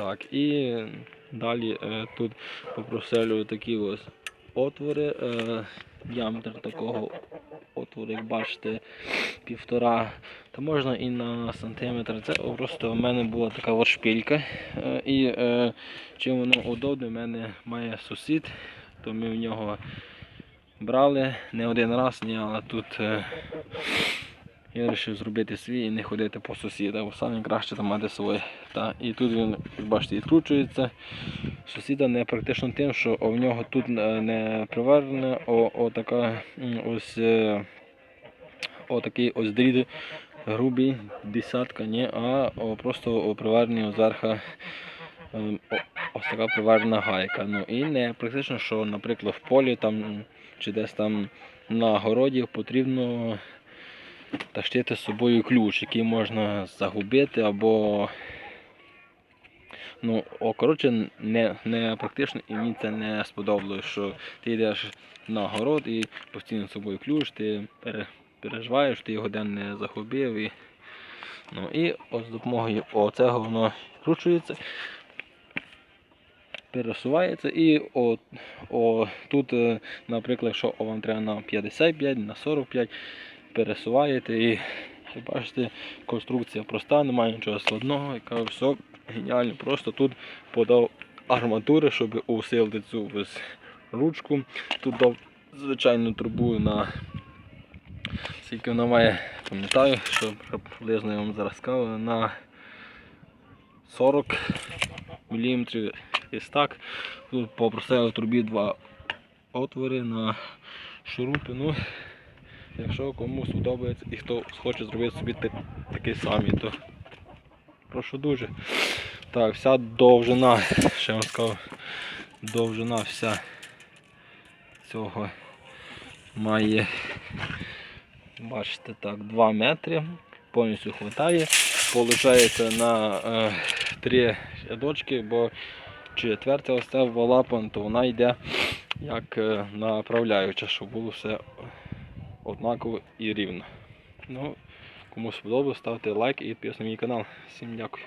Так, і далі е, тут попроселюю такі ось отвори. Е, діаметр такого отвору, як бачите, півтора. Та можна і на сантиметр. Це просто в мене була така от шпилька. Е, і чим воно удобне, в мене має сусід, то ми в нього брали не один раз, ні, але тут. Я вирішив зробити свій і не ходити по сусідах, бо саме краще там мати своє. Та, і тут він, бачите, відкручується. Сусіда не практично тим, що в нього тут е, не приварена о, о така, ось е, отакий ось дріт грубий, десятка, ні, а о, просто о, приварений зверху ем, ось така приварена гайка. Ну і не практично, що, наприклад, в полі там чи десь там на городі потрібно тащити з собою ключ, який можна загубити або. Ну, о, коротше, не, не практично і мені це не сподобалось, що ти йдеш на город і постійно з собою ключ, ти переживаєш, ти його день не загубив. І, ну, і ось з допомогою оцього воно кручується, пересувається і о, о, тут, е, наприклад, якщо вам треба на 55, на 45, пересуваєте і бачите, конструкція проста, немає нічого складного, яка все геніально. Просто тут подав арматури, щоб усилити цю ручку. Тут дав звичайну трубу на скільки вона має, пам'ятаю, що приблизно я вам зараз сказав, на 40 мм ось так. Тут попросив трубі два отвори на шурупи. Ну, Якщо комусь подобається і хто хоче зробити собі такий самий, то прошу дуже. Так, вся довжина, ще вам сказав, довжина вся цього має, бачите, так, 2 метри, повністю вистачає. Получається на е, три рядочки, бо четверта ось ця лапан, то вона йде як е, направляюча, щоб було все однаково і рівно. Ну, кому сподобалось, ставте лайк і підписуйтесь на мій канал. Всім дякую.